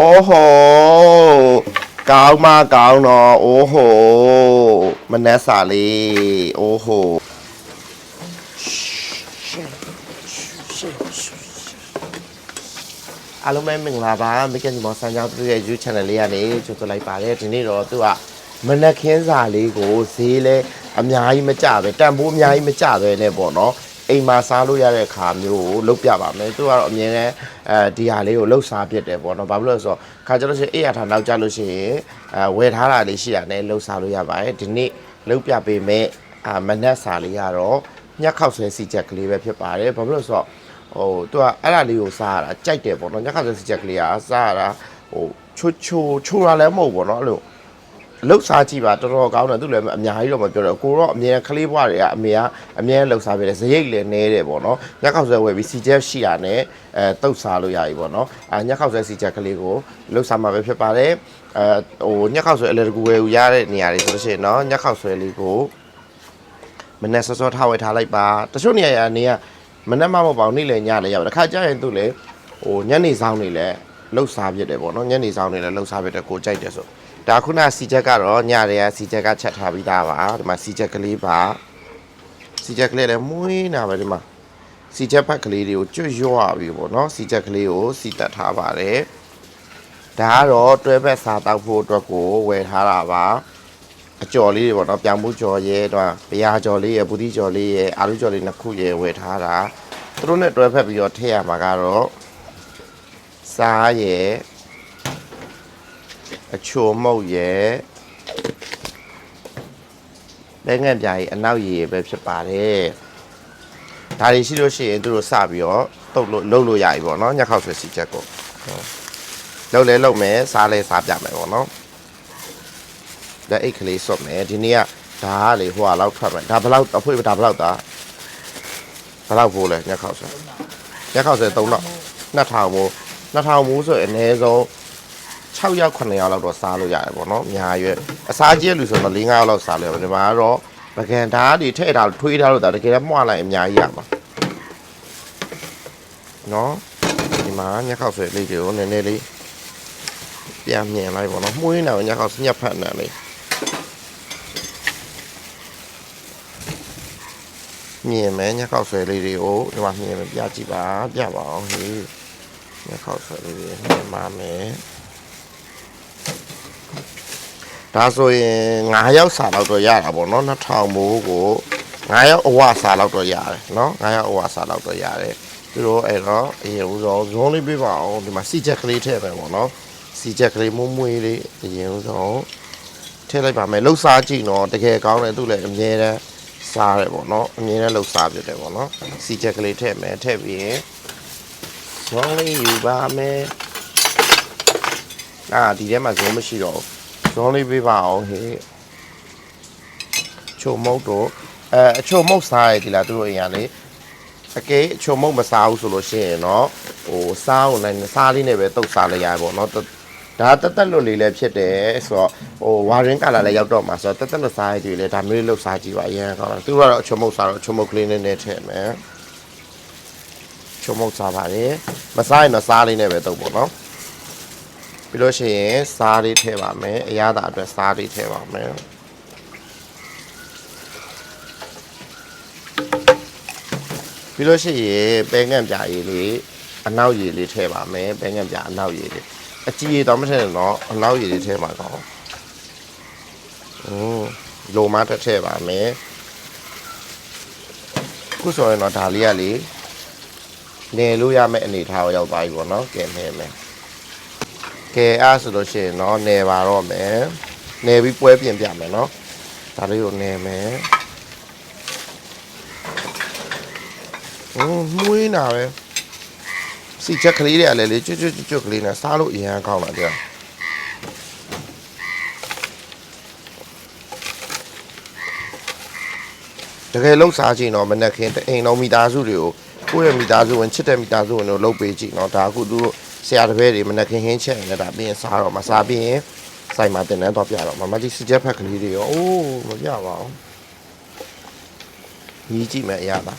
အိုးဟိုကောင်းမကောင်းတော့အိုးဟိုမနှက်စာလေးအိုးဟိုအားလုံးပဲမင်္ဂလာပါမိကန်ဒီမော်ဆန်ကြောင်းသူရဲ့ YouTube channel လေးကနေကြိုဆိုလိုက်ပါတယ်ဒီနေ့တော့သူကမနက်ခင်းစာလေးကိုဈေးလဲအများကြီးမကြပဲတန်ဖိုးအများကြီးမကြပဲနဲ့ပေါ့နော် အိမ်မှာစားလို့ရတဲ့ခါမျိုးကိုလုပ်ပြပါမယ်သူကတော့အမြင်နဲ့အဲဒီဟာလေးကိုလှုပ်စားပြစ်တယ်ပေါ့နော်ဘာဖြစ်လို့လဲဆိုတော့ခါကျလို့ရှိရင်အိယာထာနောက်ကြလို့ရှိရင်အဲဝယ်ထားတာလေးရှိတာနဲ့လှုပ်စားလို့ရပါတယ်ဒီနေ့လှုပ်ပြပေးမယ်အာမနက်စာလေးကတော့ညက်ခောက်ဆွဲစီချက်ကလေးပဲဖြစ်ပါတယ်ဘာဖြစ်လို့လဲဆိုတော့ဟိုသူကအဲ့ဒါလေးကိုစားရတာကြိုက်တယ်ပေါ့နော်ညခါစစချက်ကလေးကစားရတာဟိုချိုချိုချိုရလည်းမဟုတ်ပေါ့နော်အဲ့လို လှုပ်စားကြည့်ပါတော်တော်ကောင်းတယ်သူလည်းအများကြီးတော့မပြောတော့ကိုတော့အမြဲကလေးဘွားတွေကအမေကအမြဲလှုပ်စားပြတယ်ဇရိတ်လည်းနဲတယ်ပေါ့နော်ညခောက်ဆွဲဝယ်ပြီးစီချက်ရှိတာနဲ့အဲတုတ်စားလို့ရပြီပေါ့နော်အဲညခောက်ဆွဲစီချက်ကလေးကိုလှုပ်စားမှာပဲဖြစ်ပါတယ်အဲဟိုညခောက်ဆွဲအလေတကူဝယ်ယူရတဲ့နေရာတွေဆိုလို့ရှိရင်နော်ညခောက်ဆွဲလေးကိုမနေ့စောစောထားဝယ်ထားလိုက်ပါတချို့နေရာရာနေကမနေ့မှမဟုတ်ပါဘူးနေ့လည်းညလည်းရောက်တယ်တစ်ခါကြာရင်သူ့လေဟိုညနေဆောင်နေလဲလှုပ်စားပြစ်တယ်ပေါ့နော်ညနေဆောင်နေလဲလှုပ်စားပြစ်တယ်ကိုကြိုက်တယ်ဆို ဒါခုနစီချက်ကတော့ညတွေကစီချက်ကချက်ထားပြီးသားပါဒီမှာစီချက်ကလေးပါစီချက်ကလေးလည်းမွေးနာပဲဒီမှာစီချက်ဖက်ကလေးတွေကိုကျွတ်ရွာပြီပေါ့နော်စီချက်ကလေးကိုစီတက်ထားပါတယ်ဒါကတော့တွဲဘက်စားတောက်ဖို့အတွက်ကိုဝယ်ထားတာပါအကျော်လေးတွေပေါ့နော်ပြောင်မှုကျော်ရဲတော့ဘရာကျော်လေးရယ်ဘူတိကျော်လေးရယ်အာလူကျော်လေးနှစ်ခုရယ်ဝယ်ထားတာသူတို့နဲ့တွဲဖက်ပြီးတော့ထည့်ရမှာကတော့စားရယ် အချိုမုတ်ရယ်လဲငန့်ပြားကြီးအနောက်ရည်ပဲဖြစ်ပါတယ်ဒါတွေရှိလို့ရှိရင်သူတို့စပြီးတော့တုတ်လို့လှုပ်လို့ရပြီပေါ့နော်ညက်ခောက်ဆွဲစီချက်ကိုလှုပ်လဲလှုပ်မယ်စားလဲစားပြမယ်ပေါ့နော်ဒါအိတ်ကလေးစွတ်မယ်ဒီနေ့ကဒါကလေဟိုဟာလောက်ထွက်မယ်ဒါဘယ်လောက်အဖွေးဒါဘယ်လောက်သားဘယ်လောက်ဖိုးလဲညက်ခောက်ဆွဲညက်ခောက်ဆွဲ3တော့2000မိုး2000မိုးဆိုရင်အနည်းဆုံး 6ရောက်9ရောက်လောက်တော့စားလို့ရတယ်ပေါ့နော်အများရွယ်အစားကြီးလူဆိုတော့4 5ရောက်လောက်စားလို့ရတယ်ဒီမှာကတော့ပကံဓာတ်တွေထည့်ထားထွေးထားလို့ဒါတကယ်လည်းမှုလိုက်အများကြီးရမှာနော်ဒီမှာညက်ခောက်ဆွဲလေးတွေကိုနည်းနည်းလေးပြန်မြင်လိုက်ပေါ့နော်မှုရင်းတော့ညက်ခောက်ညက်ဖက်နေလေးမြင်မယ်ညက်ခောက်ဆွဲလေးတွေကိုဒီမှာမြင်မယ်ပြကြည့်ပါပြပါအောင်ဟေးညက်ခောက်ဆွဲလေးတွေမြင်ပါမယ် ဒါဆိုရင်9ရောက်စာလောက်တော့ရတာပေါ့နော်2000မိုးကို9ရောက်အဝစာလောက်တော့ရတယ်နော်9ရောက်အဝစာလောက်တော့ရတယ်သူတို့အဲ့တော့အရင်ဦးဆုံးဇွန်လေးပြပါအောင်ဒီမှာစီချက်ကလေးထည့်မယ်ပေါ့နော်စီချက်ကလေးမွမွေးလေးအရင်ဦးဆုံးထည့်လိုက်ပါမယ်လှုပ်စားကြည့်နော်တကယ်ကောင်းတယ်သူလည်းအမြဲတမ်းစားတယ်ပေါ့နော်အမြင်နဲ့လှုပ်စားပြတယ်ပေါ့နော်စီချက်ကလေးထည့်မယ်ထည့်ပြီးရင်ဇွန်လေးယူပါမယ်အာဒီထဲမှာဇွန်မရှိတော့ဘူး ဇွန်လေးပေးပါအောင်ဟေးချုံမုတ်တော့အဲအချုံမုတ်စားရည်ဒီလားသူတို့အိမ်ကလေအကဲအချုံမုတ်မစားဘူးဆိုလို့ရှိရင်တော့ဟိုစားအောင်လည်းစားလေးနဲ့ပဲတုတ်စားလိုက်ရပေါ့နော်ဒါတက်တက်လွတ်လေးလည်းဖြစ်တယ်ဆိုတော့ဟိုဝါရင်းကလာလည်းရောက်တော့မှာဆိုတော့တက်တက်လွတ်စားရည်တွေလည်းဒါမျိုးလေးလှုပ်စားကြည့်ပါအရင်ကောင်းတယ်သူတို့ကတော့အချုံမုတ်စားတော့အချုံမုတ်ကလေးနဲ့နဲ့ထည့်မယ်ချုံမုတ်စားပါတယ်မစားရင်တော့စားလေးနဲ့ပဲတုတ်ပေါ့နော် ပြီးလို့ရှိရင်စားလေးထည့်ပါမယ်အရသာအတွက်စားလေးထည့်ပါမယ်ပြီးလို့ရှိရင်ပဲငံ့ပြာရည်လေးအနောက်ရည်လေးထည့်ပါမယ်ပဲငံ့ပြာအနောက်ရည်လေးအကြီးရည်တော့မထည့်နဲ့တော့အနောက်ရည်လေးထည့်ပါတော့อืมလိုမတစ်ထည့်ပါမယ်ခုဆိုရင်တော့ဒါလေးကလေနေလို့ရမယ့်အနေထားကိုရောက်သွားပြီပေါ့နော်ကဲနေမယ် ကဲအားဆိုလို့ရှိရင်တော့နေပါတော့မယ်နေပြီးပွဲပြင်ပြမယ်နော်ဒါလေးကိုနေမယ်ဟိုးမွေးနာပဲစီချက်ကလေးတွေကလည်းလေကျွတ်ကျွတ်ကျွတ်ကျွတ်ကလေးနဲ့စားလို့အရင်ကောင်းတာကြာတကယ်လုံးစားကြည့်တော့မနဲ့ခင်တအိမ်တော်မိသားစုတွေကိုကိုယ့်ရဲ့မိသားစုဝင်ချစ်တဲ့မိသားစုဝင်တို့လှုပ်ပေးကြည့်နော်ဒါအခုသူတို့ ဆရာတပည့်တွေမနက်ခင်းဟင်းချက်နေတာပြီးရင်စားတော့မစားပြီးရင်ဆိုင်မှာတင်တန်းတော့ပြတော့မမကြီးစကြက်ဖက်ကလေးတွေရောအိုးမပြပါဘူးကြီးကြည့်မယ်အရသာ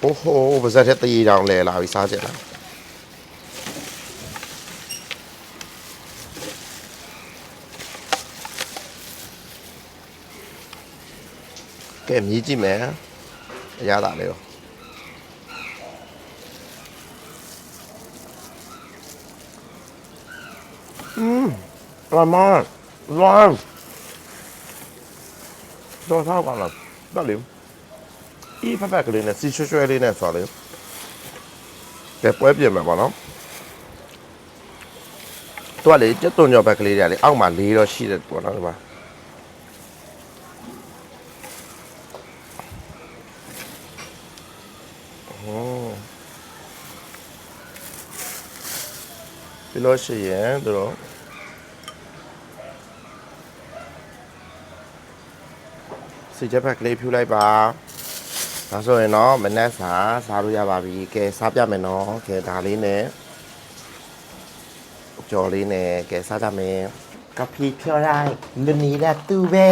โอ้โหပါဇက်တဲ့တရေတောင်လဲလာပြီစားချက်လားကဲမြည်ကြည့်မယ်အရသာလေးရော อืมอร่อยมากอร่อยတော့ထားပါလားတော့လေอีဖက်ဖက်ကလေးနဲ့စီရွှဲရွှဲလေးနဲ့ဆိုလေကဲပွဲပြင်မှာပါနော်သူကလေကျက်သွန်ကြော်ဘက်ကလေးတွေကလေအောက်မှာလေးတော့ရှိတယ်ပေါ့နော်ဒီမှာဟောပြီးလို့ရှိရင်သူတို့ စီချက်ဘက်ကလေးဖြူလိုက်ပါဒါဆိုရင်တော့မနက်စာစားလို့ရပါပြီကဲစားပြမယ်နော်ကဲဒါလေးနဲ့ကြော်လေးနဲ့ကဲစားကြမယ်ကဖီဖြော်လိုက်လူနေတာသူပဲ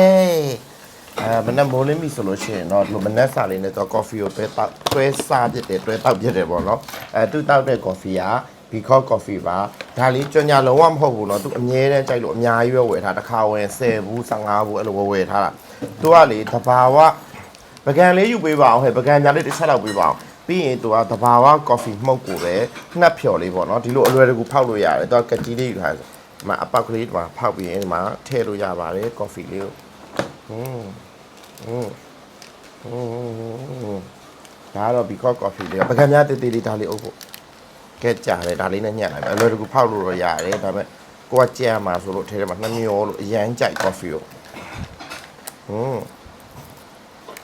အဲမနက်မိုးလင်းပြီဆိုလို့ရှိရင်တော့ဒီလိုမနက်စာလေးနဲ့တော့ coffee ကိုပဲတောက်တွဲစားပြစ်တယ်တွဲတောက်ပြစ်တယ်ပေါ့နော်အဲသူတောက်တဲ့ coffee က Bicol coffee ပါဒါလေးကြွညာလုံးဝမဟုတ်ဘူးเนาะသူအမြဲတမ်းကြိုက်လို့အများကြီးပဲဝယ်ထားတစ်ခါဝင်10ဘူး15ဘူးအဲ့လိုပဲဝယ်ထားတာသူကလေတဘာဝပကံလေးယူပေးပါအောင်ဟဲ့ပကံညာလေးတစ်ချက်လောက်ပေးပါအောင်ပြီးရင်သူကတဘာဝ coffee မှုတ်ကိုပဲနှက်ဖြော်လေးပေါ့เนาะဒီလိုအလွယ်တကူဖောက်လို့ရတယ်သူကကကြီးလေးယူထားတယ်ဒီမှာအပောက်ကလေးဒီမှာဖောက်ပြီးရင်ဒီမှာထည့်လို့ရပါတယ် coffee လေးကိုอืมอืมอืมဒါကတော့ Bicol coffee လေးပကံများတေးတေးလေးဒါလေးအုပ်ဖို့ ကဲကြားတယ်ဒါလေးနဲ့ညှက်လိုက်မယ်အလွယ်တကူဖောက်လို့တော့ရတယ်ဒါပေမဲ့ကိုကကြက်ရမှာဆိုလို့ထဲထဲမှာနှမျောလို့အရန်ကြိုက် coffee ကိုဟွန်း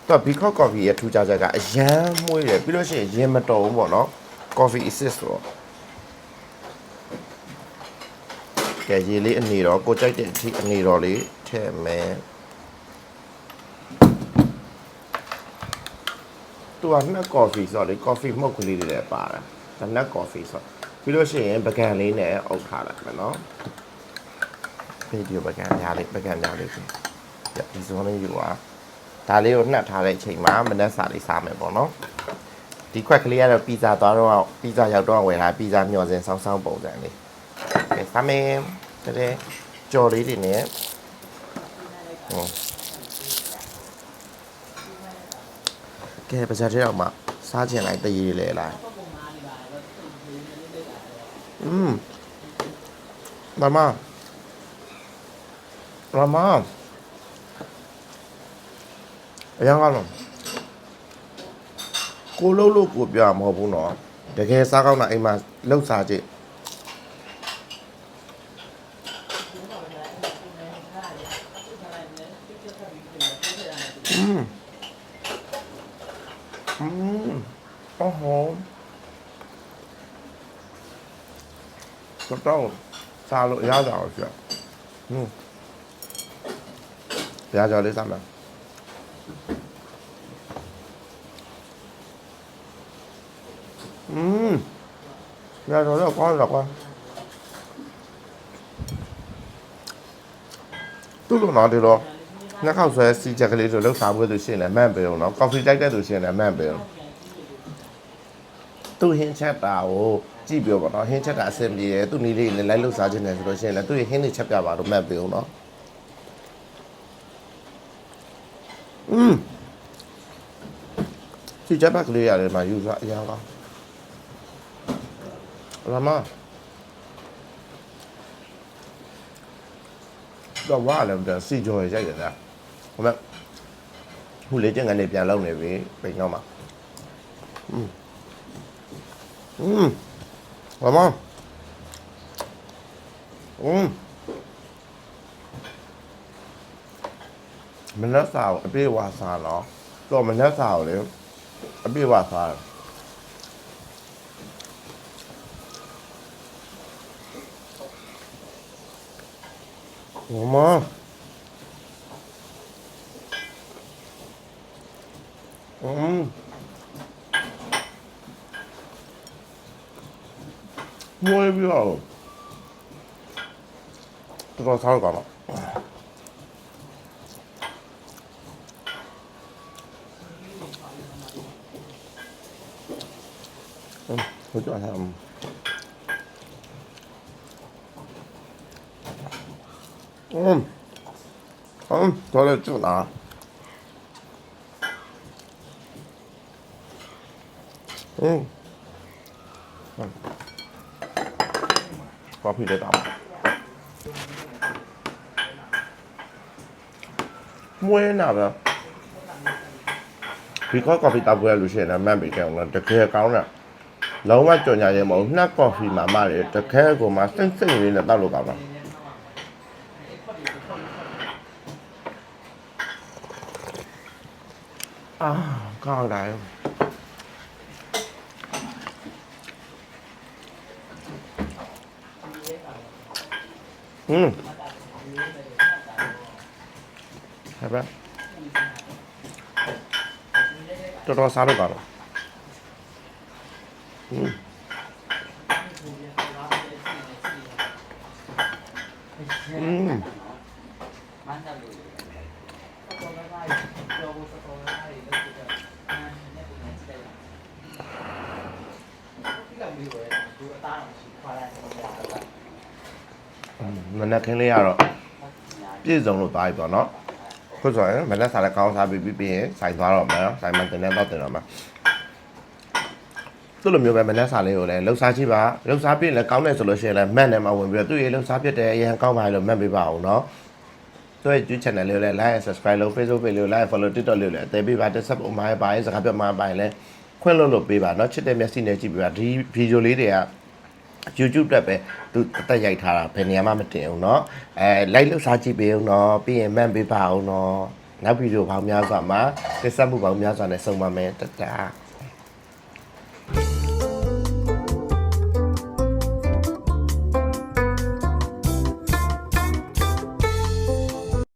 တော့ဘီကော့ coffee ရဲ့ထူးခြားချက်ကအရန်မွေးတယ်ပြီးလို့ရှိရင်ရင်မတော်ဘူးပေါ့နော် coffee assist ဆိုတော့ကဲရေလေးအနေတော့ကိုကြိုက်တဲ့အထိအနေတော့လေးထည့်မယ်သူကနှစ် coffee ဆိုတော့လေ coffee မှုတ်ကလေးတွေလည်းပါတ ယ်ဒါနက် coffee ဆိုတော့ပြီးလို့ရှိရင်ပကံလေးနဲ့အုပ်ထားလိုက်မယ်နော်ဗီဒီယိုပကံညာလေးပကံညာလေးပြင်ဒီစုံလေးယူပါဒါလေးကိုနှက်ထားတဲ့အချိန်မှာမနက်စာလေးစားမယ်ပေါ့နော်ဒီခွက်ကလေးကတော့ပီဇာသွားတော့ပီဇာရောက်တော့ဝယ်ထားပီဇာမျှော်စင်ဆောင်းဆောင်းပုံစံလေးကဲစားမယ်တဲ့ကြော်လေးတွေနဲ့ဟွန်းကဲပစားတဲ့အောင်မှာစားကျင်လိုက်တည်ရည်လေလိုက် อืมมามามามาအရင်ကတော့ကိုလုံးလို့ကိုပြမဟုတ်ဘူးเนาะတကယ်စားကောင်းတာအိမ်မှာလှုပ်စားကြည့် စားလို့ရတာအောင်ပြ။ဟွန်း။ပြားကြော်လေးစားမယ်။อืม။ပြားကြော်တော့ကောင်းတော့ကွာ။သူ့လိုတော့ဒီလိုနှစ်ခေါက်ဆွဲစီချက်ကလေးဆိုလှုပ်စားဖို့လို့ရှိရင်လည်းမှန်ပေအောင်နော်။ကော်ဖီတိုက်တဲ့သူရှိရင်လည်းမှန်ပေအောင်။ သူ့ဟင်းချက်တာကိုကြည့်ပြောပါတော့ဟင်းချက်တာအဆင်ပြေတယ်သူ့နီးလေးနဲ့လိုက်လှုပ်စားခြင်းတယ်ဆိုလို့ရှိရင်လည်းသူ့ရဲ့ဟင်းတွေချက်ပြပါတော့မှတ်ပေအောင်နော်อืมစီချက်ပတ်ကလေးရတယ်မှာယူစားအရင်ကောင်းရမတော့ဝါလည်းပြန်စီကြော်ရိုက်တယ်လားဟိုမဲ့ဟိုလေကျင်ကနေပြန်လုံနေပြီပိန်တော့မှာอืม อืมหอมมากอืมมันน่าสาวอภิวาสาเหรอตัวมันน่าสาวเลยอภิวาสาหอมมากอืม 후라이비야 누가 살가나? 음, 그죠? 음. 음, 음, 잘했구나. 음. 음. ကော်ဖီလေးတောင်းမွေးနာပဲဒီကောကော်ဖီတောက်ပွဲလို့ရှိရင်လည်းမတ်ပြီးကြောင်တော့တကယ်ကောင်းတယ်လုံးဝကြော်ညာရဲမဟုတ်နှက်ကော်ဖီမှာမတယ်တကယ်ကိုမှစိတ်စိတ်လေးနဲ့တောက်လို့ကောင်းတာအာကောင်းတယ် อืมဟဲ့ဗျတော်တော်စားလို့ကောင်းတယ်อืมอืม နက်ခင်းလေးကတော့ပြည့်စုံလို့သွားပြီပေါ့နော်ခုဆိုရင်မနက်စာလည်းကောင်းစားပြီးပြီးရင်ဆိုင်သွားတော့မယ်နော်ဆိုင်မှာတင်တဲ့တော့တင်တော့မယ်သူ့လိုမျိုးပဲမနှက်စာလေးကိုလည်းလှုပ်ရှားကြည့်ပါလှုပ်ရှားပြည့်လည်းကောင်းတယ်ဆိုလို့ရှိရင်လည်းမက်နဲ့မှဝင်ပြီးတော့သူ့ရဲ့လှုပ်ရှားပြည့်တဲ့အရင်ကောင်းပါလို့မက်ပေးပါအောင်နော်သူ့ရဲ့ YouTube channel လေးကိုလည်း like and subscribe လုပ် Facebook page လေးကို like follow TikTok လေးကိုလည်းအသေးပေးပါ WhatsApp အမိုင်းပါရင်စကားပြောမှာပါရင်လည်းခွင့်လွှတ်လို့ပေးပါနော်ချစ်တဲ့မျက်စိနဲ့ကြည့်ပေးပါဒီဗီဒီယိုလေးတွေက YouTube တက်ပဲသူအသက်ရိုက်ထားတာဘယ်နေရာမှမတင်အောင်เนาะအဲ like လုပ်စားကြည့်ပေးအောင်เนาะပြီးရင်မှန်ပေးပါအောင်เนาะနောက်ဗီဒီယိုပေါင်းများစွာမှာတက်ဆက်မှုပေါင်းများစွာနဲ့ဆုံပါမယ်တတား